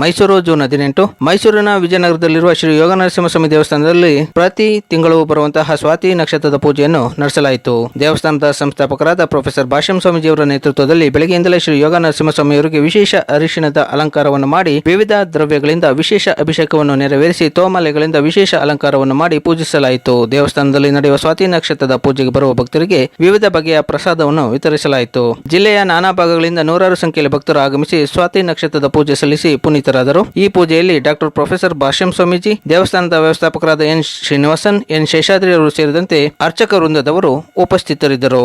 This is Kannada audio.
ಮೈಸೂರು ಜೂನ್ ಹದಿನೆಂಟು. ಮೈಸೂರಿನ ವಿಜಯನಗರದಲ್ಲಿರುವ ಶ್ರೀ ಯೋಗ ನರಸಿಂಹಸ್ವಾಮಿ ದೇವಸ್ಥಾನದಲ್ಲಿ ಪ್ರತಿ ತಿಂಗಳು ಬರುವಂತಹ ಸ್ವಾತಿ ನಕ್ಷತ್ರದ ಪೂಜೆಯನ್ನು ನಡೆಸಲಾಯಿತು. ದೇವಸ್ಥಾನದ ಸಂಸ್ಥಾಪಕರಾದ ಪ್ರೊಫೆಸರ್ ಭಾಷ್ಯಂ ಸ್ವಾಮೀಜಿಯವರ ನೇತೃತ್ವದಲ್ಲಿ ಬೆಳಗ್ಗೆಯಿಂದಲೇ ಶ್ರೀ ಯೋಗ ನರಸಿಂಹಸ್ವಾಮಿಯವರಿಗೆ ವಿಶೇಷ ಅರಿಶಿಣದ ಅಲಂಕಾರವನ್ನು ಮಾಡಿ ವಿವಿಧ ದ್ರವ್ಯಗಳಿಂದ ವಿಶೇಷ ಅಭಿಷೇಕವನ್ನು ನೆರವೇರಿಸಿ ತೋಮಲೆಗಳಿಂದ ವಿಶೇಷ ಅಲಂಕಾರವನ್ನು ಮಾಡಿ ಪೂಜಿಸಲಾಯಿತು. ದೇವಸ್ಥಾನದಲ್ಲಿ ನಡೆಯುವ ಸ್ವಾತಿ ನಕ್ಷತ್ರದ ಪೂಜೆಗೆ ಬರುವ ಭಕ್ತರಿಗೆ ವಿವಿಧ ಬಗೆಯ ಪ್ರಸಾದವನ್ನು ವಿತರಿಸಲಾಯಿತು. ಜಿಲ್ಲೆಯ ನಾನಾ ಭಾಗಗಳಿಂದ ನೂರಾರು ಸಂಖ್ಯೆಯಲ್ಲಿ ಭಕ್ತರು ಆಗಮಿಸಿ ಸ್ವಾತಿ ನಕ್ಷತ್ರದ ಪೂಜೆ ಸಲ್ಲಿಸಿ ಪುನೀತರಾದರು ಈ ಪೂಜೆಯಲ್ಲಿ ಡಾಕ್ಟರ್ ಪ್ರೊಫೆಸರ್ ಭಾಷ್ಯಂ ಸ್ವಾಮೀಜಿ, ದೇವಸ್ಥಾನದ ವ್ಯವಸ್ಥಾಪಕರಾದ ಎನ್ ಶ್ರೀನಿವಾಸನ್, ಎನ್ ಶೇಷಾದ್ರಿ ಅವರು ಸೇರಿದಂತೆ ಅರ್ಚಕ ವೃಂದದವರು ಉಪಸ್ಥಿತರಿದ್ದರು.